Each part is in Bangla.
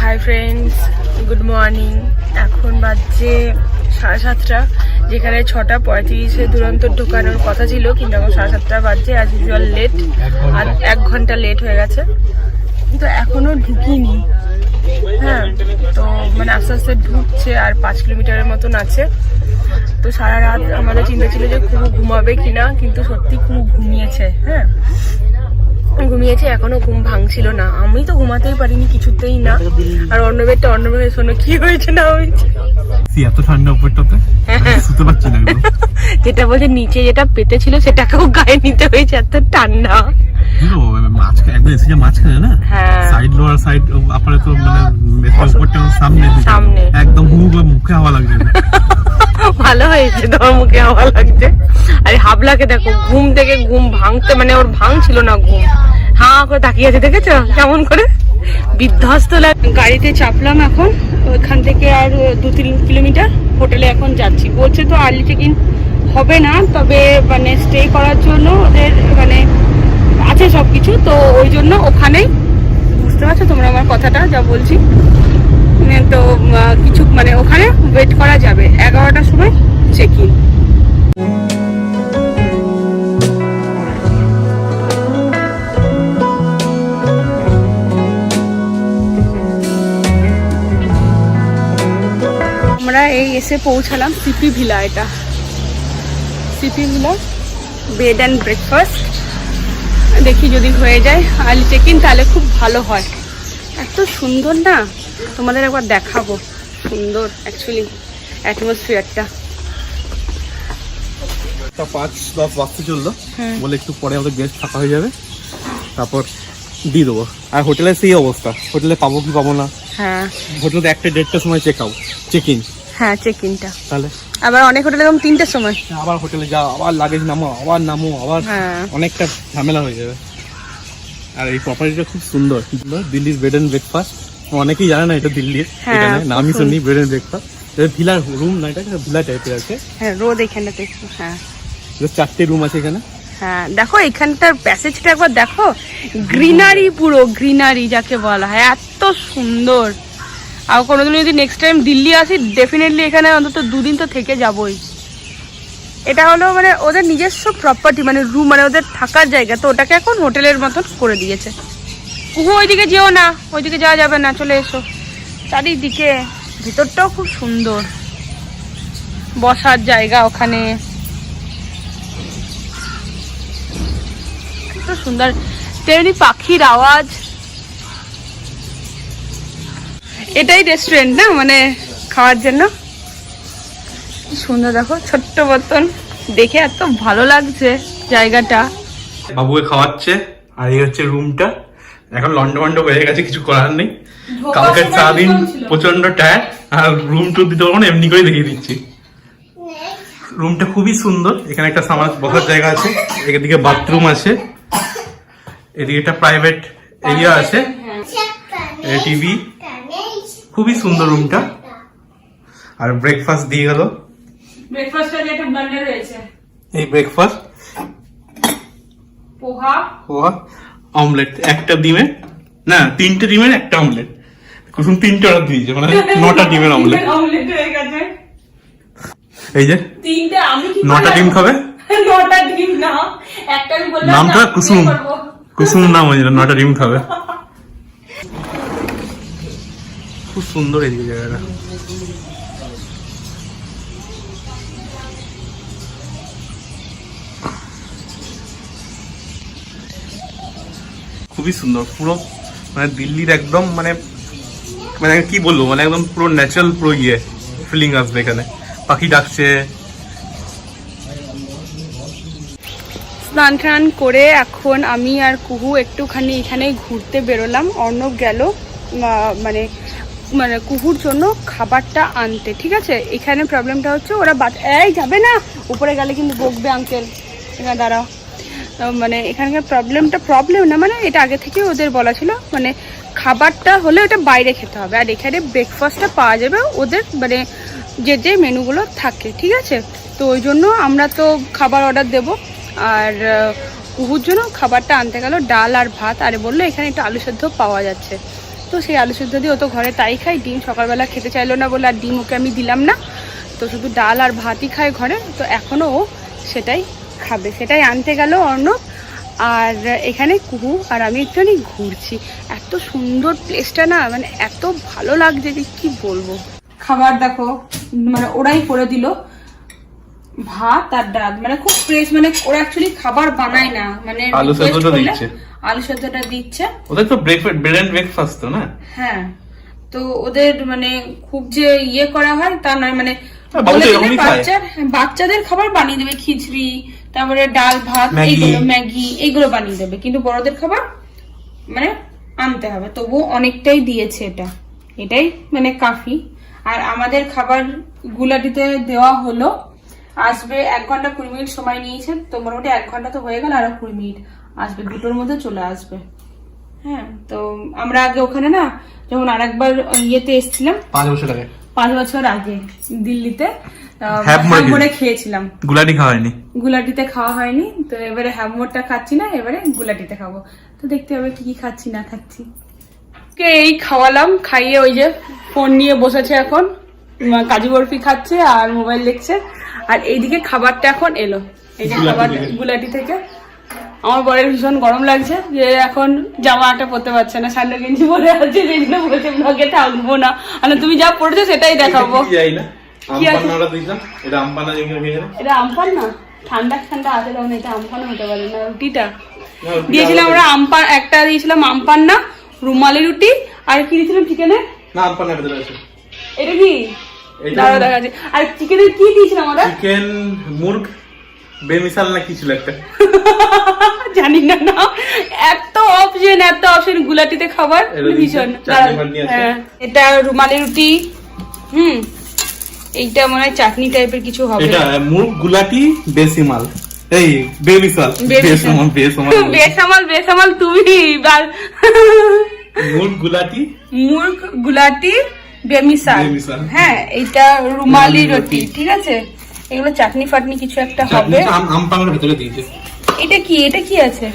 হাই ফ্রেন্ডস গুড মর্নিং এখন বাজছে সাড়ে সাতটা যেখানে ছটা পঁয়ত্রিশে দুরন্ত ঢোকানোর কথা ছিল কিন্তু এখন সাড়ে সাতটা বাজছে অ্যাজ ইউজুয়াল লেট আর এক ঘণ্টা লেট হয়ে গেছে। কিন্তু এখনও ঢুকিনি। হ্যাঁ তো মানে আস্তে আস্তে ঢুকছে আর পাঁচ কিলোমিটারের মতন আছে। তো সারা রাত আমাদের চিন্তা ছিল যে খুব ঘুমাবে কিনা কিন্তু সত্যি খুব ঘুমিয়েছে হ্যাঁ। ঘুমিয়েছে এখনও ঘুম ভাঙছিল না। আমি তো ঘুমাতেই পারিনি কিছুতেই না। আর অন্নবেরটা অন্নবের শোনো কি হয়েছে না হয়েছে? এত ঠান্ডা উপরটাতে? শুতে পারছি না যেটা বলছে নিচে যেটা পেতে ছিল সেটাকেও গায়ে নিতে হয়েছে এত ঠান্ডা। মাঝখানে না? হ্যাঁ। সাইড লোয়ার সাইড আপারে তো মানে সামনে সামনে। একদম মুখে হাওয়া লাগছে। ভালো হয়েছে, তোমার মুখে হাওয়া লাগছে। আর হাবলাকে দেখো, ঘুম থেকে ঘুম ভাঙতে মানে ওর ভাঙছিল না ঘুম। হা করে তাকিয়ে আছে, দেখেছ? কেমন করে? বিধ্বস্ত গাড়িতে চাপলাম এখন। ওইখান থেকে আর দু তিন কিলোমিটার হোটেলে এখন যাচ্ছি। বলছে তো আর্লি চেক ইন হবে না, তবে মানে স্টে করার জন্য ওদের মানে আছে সব কিছু তো ওই জন্য ওখানেই। বুঝতে পারছ তোমরা আমার কথাটা, যা বলছি? তো কিছু মানে ওখানে ওয়েট করা যাবে। এগারোটার সময় চেক ইন আমরা এই এসে পৌঁছালাম সিপি ভিলা এটা। CP villa bed and breakfast দেখি যদি হয়ে যায় আর্লি চেক ইন তাহলে খুব ভালো হয়। এত সুন্দর না? তোমাদের একবার দেখাবো। সুন্দর অ্যাকচুয়ালি অ্যাটমসফিয়ারটা পাঁচ দশ বাজতে চলল। বলে একটু পরে আমাদের গেস্ট ফাঁকা হয়ে যাবে। তারপর দিয়ে দেবো। আর হোটেলে সেই অবস্থা। হোটেলে পাবো কি পাবো না? হ্যাঁ। হোটেলে একটা দেড়টার সময় চেক আউট চেক ইন হ্যাঁ চেক ইনটা তাহলে? আবার অনেক হোটেলে এরকম তিনটের সময়। আবার হোটেলে যাও আবার লাগেজ নামো আবার নামো আবার হ্যাঁ। অনেকটা ঝামেলা হয়ে যাবে। আর এই প্রপার্টিটা খুব সুন্দর। দিল্লির বেড অ্যান্ড ব্রেকফাস্ট অনেকেই জানে না এটা দিল্লির। হ্যাঁ, এখানে নামই শুনি ব্রেড অ্যান্ড ব্রেকফাস্ট ভিলার রুম না এটা ভিলা টাইপের আছে। হ্যাঁ রোদ এখানটাতে একটু হ্যাঁ। চারটে রুম আছে এখানে। হ্যাঁ দেখো এখানটার প্যাসেজটা একবার দেখো। গ্রিনারি পুরো গ্রিনারি যাকে বলা হয় এত সুন্দর। আর কোনোদিন যদি নেক্সট টাইম দিল্লি আসি ডেফিনেটলি এখানে অন্তত দুদিন তো থেকে যাবই। এটা হলো মানে ওদের নিজস্ব প্রপার্টি মানে রুম মানে ওদের থাকার জায়গা। তো ওটাকে এখন হোটেলের মতন করে দিয়েছে। কুহু ওইদিকে যেও না, ওইদিকে যাওয়া যাবে না, চলে এসো। চারিদিকে, ভিতরটাও খুব সুন্দর। বসার জায়গা ওখানে। সুন্দর। তেমনি পাখির আওয়াজ। এটাই রেস্টুরেন্ট না মানে খাওয়ার জন্য? সুন্দর, দেখো, ছোট্ট মতন। দেখে এত ভালো লাগছে জায়গাটা। বাবুকে খাওয়াচ্ছে, আর এই হচ্ছে রুমটা এখন লন্ড ভন্ড হয়ে গেছে কিছু করার নেই। কালকে সারাদিন প্রচণ্ড টায়ার আর রুম টুর দিতে পারব না এমনি করে দেখিয়ে দিচ্ছি। রুমটা খুবই সুন্দর এখানে একটা সামাজ বসার জায়গা আছে এদিকে বাথরুম আছে এদিকে একটা প্রাইভেট এরিয়া আছে টিভি খুবই সুন্দর রুমটা আর ব্রেকফাস্ট দিয়ে গেল। এই ব্রেকফাস্ট পোহা। পোহা। অমলেট একটা ডিমের না তিনটে ডিমের একটা অমলেট কুসুম তিনটে অর্ডার দিয়েছে মানে নটা ডিমের অমলেট অমলেট হয়ে গেছে। এই যে তিনটে আমি কি নটা ডিম খাবে? নটা ডিম না একটা আমি বললাম নামটা কুসুম। কুসুম নাম হয়েছিল নটা ডিম খাবে। খুব সুন্দর এদিকে জায়গাটা। খুবই সুন্দর, পুরো মানে দিল্লির একদম মানে মানে কি বলব মানে একদম পুরো ন্যাচারাল পুরো ইয়ে ফিলিং আসবে এখানে। পাখি ডাকছে। স্নান টান করে এখন আমি আর কুহু একটুখানি এখানে ঘুরতে বেরোলাম। অর্ণব গেল মানে মানে কুহুর জন্য খাবারটা আনতে, ঠিক আছে? এখানে প্রবলেমটা হচ্ছে ওরা বাচ এই যাবে না! উপরে গেলে কিন্তু বকবে আঙ্কেল এখানে দাঁড়াও। মানে এখানকার প্রবলেমটা প্রবলেম না মানে এটা আগে থেকে ওদের বলা ছিল মানে খাবারটা হলে ওটা বাইরে খেতে হবে, আর এখানে ব্রেকফাস্টটা পাওয়া যাবে ওদের মানে যে যে মেনুগুলো থাকে, ঠিক আছে? তো ওই জন্য আমরা তো খাবার অর্ডার দেব, আর কুহুর জন্য খাবারটা আনতে গেল ডাল আর ভাত, আর বলল এখানে একটু আলু সেদ্ধ পাওয়া যাচ্ছে। তো সেই আলু সেদ্ধ দিয়ে ও তো ঘরে তাই খাই ডিম সকালবেলা খেতে চাইলো না বলে আর ডিম ওকে আমি দিলাম না। তো শুধু ডাল আর ভাতই খায় ঘরে, তো এখনও ও সেটাই খাবে সেটাই আনতে গেল অর্ণব। আর এখানে কুহু আর আমি একটুখানি ঘুরছি। এত সুন্দর প্লেসটা না মানে এত ভালো লাগছে যে কি বলব। খাবার দেখো মানে ওরাই করে দিল। ভাত আর ডাল মানে খুব ফ্রেশ মানে ওরা অ্যাকচুয়ালি খাবার বানায় না। মানে আলু সেদ্ধটা দিচ্ছে। আলু সেদ্ধটা দিচ্ছে। ওদের তো ব্রেকফাস্ট ব্রেড এন্ড ব্রেকফাস্ট তো না? হ্যাঁ। তো ওদের মানে খুব যে ইয়ে করা হয় তা নয় মানে হ্যাঁ। বাচ্চার বাচ্চাদের খাবার বানিয়ে দেবে খিচড়ি তারপরে ডাল ভাত। এইগুলো ম্যাগি এইগুলো বানিয়ে দেবে। কিন্তু বড়দের খাবার মানে আনতে হবে। তবু অনেকটাই দিয়েছে এটা। এটাই মানে কাফি। আর আমাদের খাবার গুলাটিতে দেওয়া হলো। আসবে এক ঘণ্টা কুড়ি মিনিট সময় নিয়েছে। তো মোটামুটি এক ঘণ্টা তো হয়ে গেল আরও কুড়ি মিনিট আসবে। দুটোর মধ্যে চলে আসবে। হ্যাঁ তো আমরা আগে ওখানে না যখন আরেকবার ইয়েতে এসেছিলাম। পাঁচ বছর আগে। পাঁচ বছর আগে দিল্লিতে। হ্যাপমোড়ে খেয়েছিলাম। গুলাটি খাওয়া হয়নি? গুলাটিতে খাওয়া হয়নি তো এবারে হ্যামমোরটা খাচ্ছি না এবারে গুলাটিতে খাব। তো দেখতে হবে কি কি খাচ্ছি না খাচ্ছি। কে এই খাওয়ালাম খাইয়ে ওই যে ফোন নিয়ে বসেছে এখন। কাজু বরফি খাচ্ছে আর মোবাইল দেখছে। আর এইদিকে খাবারটা এখন এলো। এই যে খাবার গুলাটি থেকে। আমার বরের ভীষণ গরম লাগছে যে এখন জামাটা পরতে পারছে না সান্ডা গেঞ্জি পরে আছে সেই জন্য বলছে ব্লগে থাকব না। আর তুমি যা পড়েছো সেটাই দেখাবো। না কি আছে? আমপান্না ওরা এটা আমপান্না যেগুলো খেয়ে এটা আমপান না? ঠান্ডা ঠান্ডা আছে তখন এটা আমপান হতে পারে না। রুটিটা। দিয়েছিলাম আমরা আমপান একটা দিয়েছিলাম আমপান না রুমালি রুটি আর কি দিয়েছিলাম চিকেনে না আমপান্না ভেতরে আছে। এটা কি? দাঁড়া দেখা যাচ্ছে আর চিকেনের কি দিয়েছিলাম আমরা? চিকেন মুরগ বেমিসাল না কি ছিল একটা? জানি না না। এত অপশন এত অপশন গুলাটিতে খাবার ভীষণ। হ্যাঁ। এটা রুমালি রুটি। হুম। এইটা মনে হয় চাটনি টাইপের কিছু হবে। এটা মুরগ গুলাটি বেসিমাল। এই বেমিসাল। বেসমাল বেসমাল বেসামাল বেসামাল তুমি আর মুরগ গুলাটি। মুরগ গুলাটি বেমিসাল। হ্যাঁ এইটা রুমালি রুটি ঠিক আছে? এগুলো চাটনি ফাটনি কিছু একটা হবে। আমপান্নার ভেতরে দিয়েছে। এটা কি? এটা কি আছে?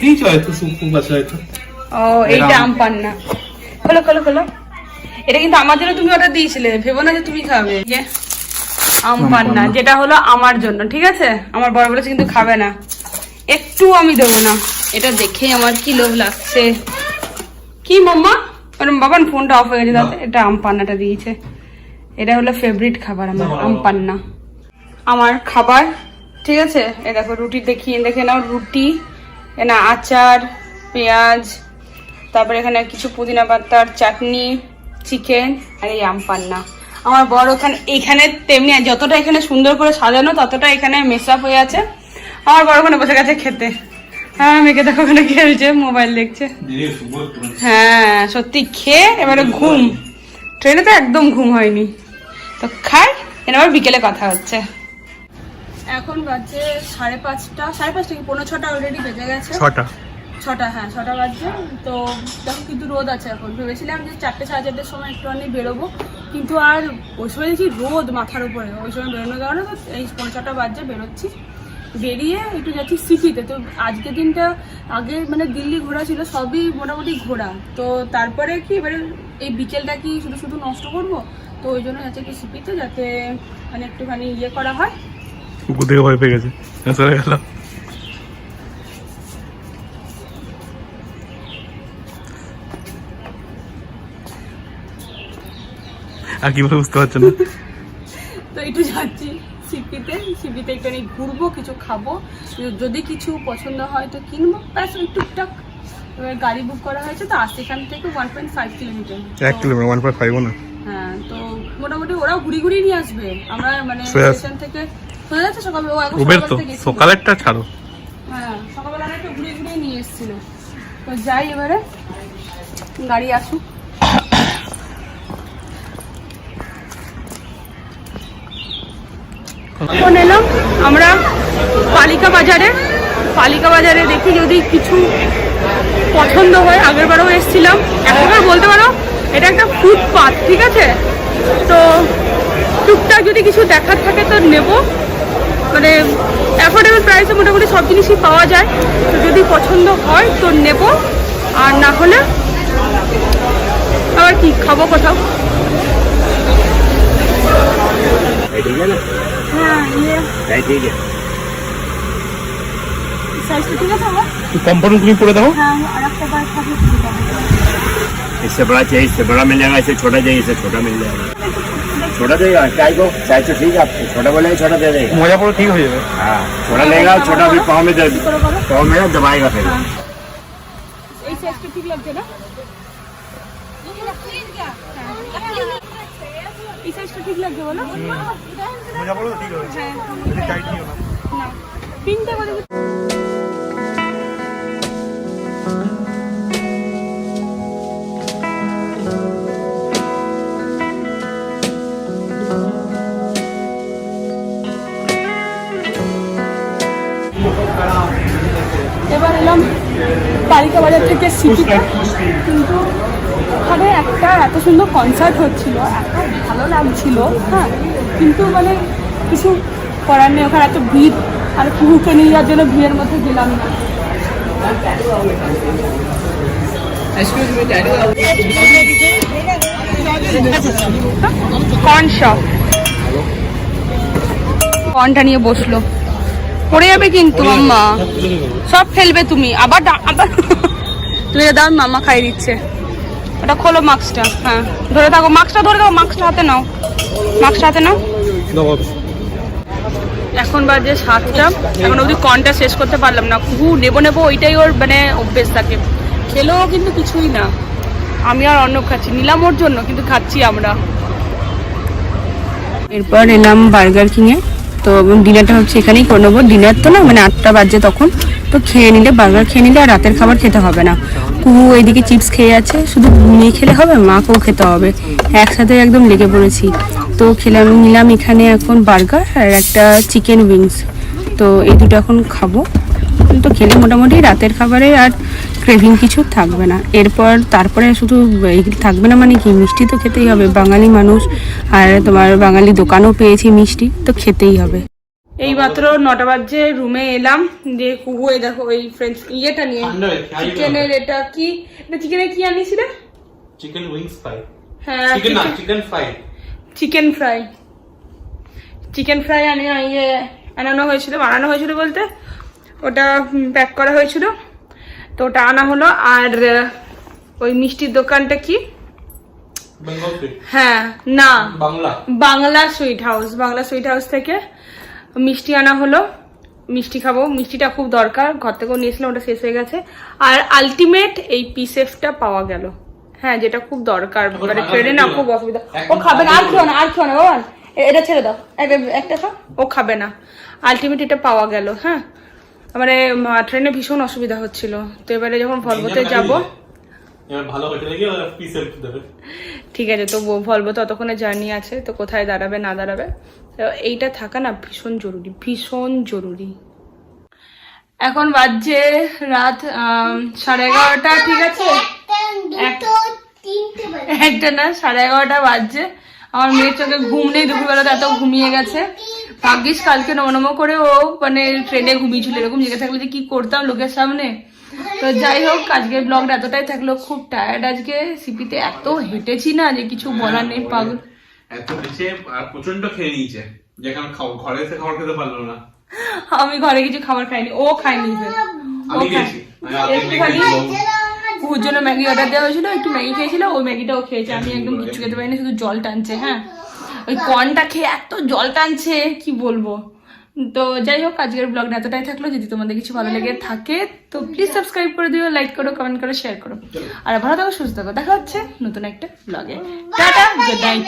দিয়েছে হয়তো সুপ আছে হয়তো। ও এইটা আম পান্না। খোলো খোলো খোলো। এটা কিন্তু আমার জন্য তুমি অর্ডার দিয়েছিলে। ভেবো না যে তুমি খাবে। যে আম পান্না যেটা হলো আমার জন্য, ঠিক আছে? আমার বড় বলেছে কিন্তু খাবে না। একটু আমি দেবো না। এটা দেখেই আমার কি লোভ লাগছে। কি মাম্মা? মানে বাবান ফোনটা অফ হয়ে গেছে তাতে এটা আম পান্নাটা দিয়েছে। এটা হলো ফেভারিট খাবার আমার আম পান্না আমার খাবার, ঠিক আছে? এ দেখো, রুটি দেখিয়ে, দেখে নাও, রুটি না, আচার, পেঁয়াজ, তারপরে এখানে কিছু পুদিনা পাতার চাটনি চিকেন আর এই আম পান্না। আমার বড় ওখানে এখানে তেমনি যতটা এখানে সুন্দর করে সাজানো ততটা এখানে মেস আপ হয়ে আছে। আমার বড় ওখানে বসে গেছে খেতে। হ্যাঁ মেয়েকে দেখো ওখানে খেলছে মোবাইল দেখছে। হ্যাঁ সত্যি খেয়ে এবারে ঘুম। ট্রেনে তো একদম ঘুম হয়নি। তো খাই এর আবার বিকেলে কথা হচ্ছে। এখন বাজে সাড়ে পাঁচটা সাড়ে পাঁচটা কি? পনেরো ছটা অলরেডি বেজে গেছে। ছটা। ছটা হ্যাঁ ছটা বাজছে। তো দেখো কিন্তু রোদ আছে এখন। ভেবেছিলাম যে চারটে, সাড়ে চারটের সময় একটুখানি বেরোবো, কিন্তু আর ওই সময় দেখছি রোদ মাথার উপরে। ওই সময় বেরোনোর কারণে তো এই পনেরো ছটা বাজছে, বেরোচ্ছি। বেরিয়ে একটু যাচ্ছি সিটিতে। তো আজকের দিনটা আগে মানে দিল্লি ঘোরা ছিল, সবই মোটামুটি ঘোরা। তো তারপরে কি, এবারে এই বিকেলটা কি শুধু শুধু নষ্ট করব? তো ওই জন্য যাচ্ছে কি সিপিতে যাতে মানে একটুখানি ইয়ে করা হয়। গেছে। আর কি বলে বুঝতে পারছ না? তো একটু যাচ্ছি সিপিতে। সিপিতে একটুখানি ঘুরবো কিছু খাব। যদি কিছু পছন্দ হয় তো কিনবো। ব্যাস ওই টুকটাক এবার গাড়ি বুক করা হয়েছে তো আসতে এখান থেকে ওয়ান পয়েন্ট ফাইভ কিলোমিটার এক কিলোমিটার ওয়ান পয়েন্ট ফাইভ না? হ্যাঁ তো মোটামুটি ওরাও ঘুরি ঘুরি নিয়ে আসবে। আমরা মানে স্টেশন থেকে হয়ে যাচ্ছে সকাল ও এখন উবের সকাল তো সকালেরটা ছাড়ো। হ্যাঁ সকালবেলা একটু ঘুরে ঘুরে নিয়ে এসেছিল। তো যাই এবারে গাড়ি আসুক। এখন এলাম আমরা পালিকা বাজারে পালিকা বাজারে দেখি যদি কিছু পছন্দ হয়, আগেরবারও এসছিলাম। একবার বলতে পারো, এটা একটা ফুটপাথ ঠিক আছে? তো টুকটাক যদি কিছু দেখার থাকে তো নেব। মানে অ্যাফোর্ডেবল প্রাইসে মোটামুটি সব জিনিসই পাওয়া যায়। তো যদি পছন্দ হয় তো নেব। আর না হলে আবার কি, খাব কোথাও? হ্যাঁ ইয়ে ये ठीक है সাইজটা ঠিক আছে আমার কম্পাউন্ড তুমি পরে দাও হ্যাঁ আর একটা বার থাকলে সুবিধা হবে। इससे बड़ा चाहिए इससे बड़ा मिल जाएगा इससे छोटा चाहिए इससे छोटा मिल जाएगा छोटा देगा क्या को साइज तो ठीक है आपको छोटा बोलेगा छोटा दे देगा মজা পড়ে ঠিক হয়ে যাবে हाँ छोटा लेगा छोटा भी पाँव में दे पाँव में ना दबाएगा फिर এই সাইজটা ঠিক লাগছে না এই সাইজটা ঠিক লাগছে বলো? মজা পড়ে ঠিক হয়েছে হ্যাঁ টাইট নিও না। না পিনটা করে এবার এলাম বালিকা বাজার থেকে সিটিতে কিন্তু একটা এত সুন্দর কনসার্ট হচ্ছিল এত ভালো লাগছিল হ্যাঁ কিন্তু মানে কিছু করার নেই ওখানে এত ভিড় আর কুকুরকে নিয়ে যাওয়ার জন্য ভিড়ের মধ্যে গেলাম না। কর্ন শপ কর্নটা নিয়ে বসল। পড়ে যাবে কিন্তু মাম্মা। সব ফেলবে তুমি। আবার আবার তুমি দাও মাম্মা খাই দিচ্ছে। ওটা খোলো মাস্কটা হ্যাঁ। ধরে থাকো মাস্কটা ধরে থাকো মাস্কটা হাতে নাও। মাস্কটা হাতে নাও। এখন বাজে সাতটা। এখন অবধি কনটা শেষ করতে পারলাম না। কুহু নেব নেব ওইটাই ওর মানে অভ্যেস থাকে খেলেও কিন্তু কিছুই না। আমি আর অন্য খাচ্ছি। নিলাম ওর জন্য কিন্তু খাচ্ছি আমরা। এরপর এলাম বার্গার কিংয়ে। তো ডিনারটা হচ্ছে এখানেই করে নেব। ডিনার তো না মানে আটটা বাজে তখন। তো খেয়ে নিলে বার্গার খেয়ে নিলে আর রাতের খাবার খেতে হবে না। কুহু এইদিকে চিপস খেয়ে আছে, শুধু মেয়ে খেলে হবে, মাকেও খেতে হবে। একসাথে একদম লেগে পড়েছি। তো খেলাম, নিলাম এখানে এখন বার্গার আর একটা চিকেন উইংস। তো এই দুটো এখন খাব। তো খেলে মোটামুটি রাতের খাবারে আর ক্রেভিং কিছু থাকবে না। এরপর তারপরে শুধু থাকবে না মানে কি, মিষ্টি তো খেতেই হবে। বাঙালি মানুষ আর তোমার বাঙালি দোকানও পেয়েছি মিষ্টি, তো খেতেই হবে। এই মাত্র নটা বাজে রুমে এলাম যে কুহু এই দেখো ওই ফ্রেঞ্চ ইয়েটা নিয়ে চিকেনের এটা কি? এটা চিকেনের কি আনিছিলে চিকেন উইংস ফ্রাই হ্যাঁ chicken fry chicken fry chicken fry আনে ইয়ে আনানো হয়েছিল বানানো হয়েছিল বলতে ওটা প্যাক করা হয়েছিল। তো ওটা আনা হলো আর ওই মিষ্টির দোকানটা কি? হ্যাঁ না। Bangla. Bangla sweet house Bangla sweet house থেকে। মিষ্টি আনা হলো। মিষ্টি খাব। মিষ্টিটা খুব দরকার। ঘর থেকেও নিয়েছিলাম ওটা শেষ হয়ে গেছে। আর আলটিমেট এই পিসেফটা পাওয়া গেল। হ্যাঁ যেটা খুব দরকার। মানে ট্রেনে না খুব অসুবিধা। ও খাবে না। আর খেও না আর খেও না বাবান এটা ছেড়ে দাও। একটা- একটা খাও। ও খাবে না। আলটিমেট এটা পাওয়া গেল হ্যাঁ। মানে ট্রেনে ভীষণ অসুবিধা হচ্ছিল। তো এবারে যখন ভলভোতে যাব ঠিক আছে তো ভলভো ততক্ষণে জার্নি আছে। তো কোথায় দাঁড়াবে না দাঁড়াবে? এইটা থাকা না ভীষণ জরুরি ভীষণ জরুরি। এখন বাজছে রাত সাড়ে এগারোটা ঠিক আছে? এক- একটা না সাড়ে এগারোটা বাজছে। আমার মেয়ের চোখে ঘুম নেই দুপুরবেলাতে এত ঘুমিয়ে গেছে। ভাগ্যিস কালকে নমনম করে ও মানে ট্রেনে ঘুমিয়েছিল এরকম জেগে থাকলে যে কি করতাম লোকের সামনে। তো যাই হোক আজকের ব্লগটা এতটাই থাকল খুব টায়ার্ড আজকে। সিপিতে এত হেঁটেছি না যে কিছু বলার নেই পাগল। এত বেশি আর প্রচণ্ড খেয়ে নিয়েছে। যেখানে ঘরে এসে খাবার খেতে পারল না। আমি ঘরে কিছু খাবার খাইনি ও খাইনি। আমি খেয়েছি। কুকুর জন্য ম্যাগি অর্ডার দেওয়া হয়েছিল একটু ম্যাগি খেয়েছিল ওই ম্যাগিটাও খেয়েছে। আমি একদম কিচ্ছু খেতে পারিনি শুধু জল টানছে হ্যাঁ। ওই কর্নটা খেয়ে এত জল টানছে কি বলব? তো যাই হোক আজকের ব্লগটা এতটাই থাকল। যদি তোমাদের কিছু ভালো লেগে থাকে তো প্লিজ সাবস্ক্রাইব করে দিও লাইক করো কমেন্ট করো শেয়ার করো। আর ভালো থাকো সুস্থ থাকো। দেখা হচ্ছে নতুন একটা ব্লগে টাটা গুড নাইট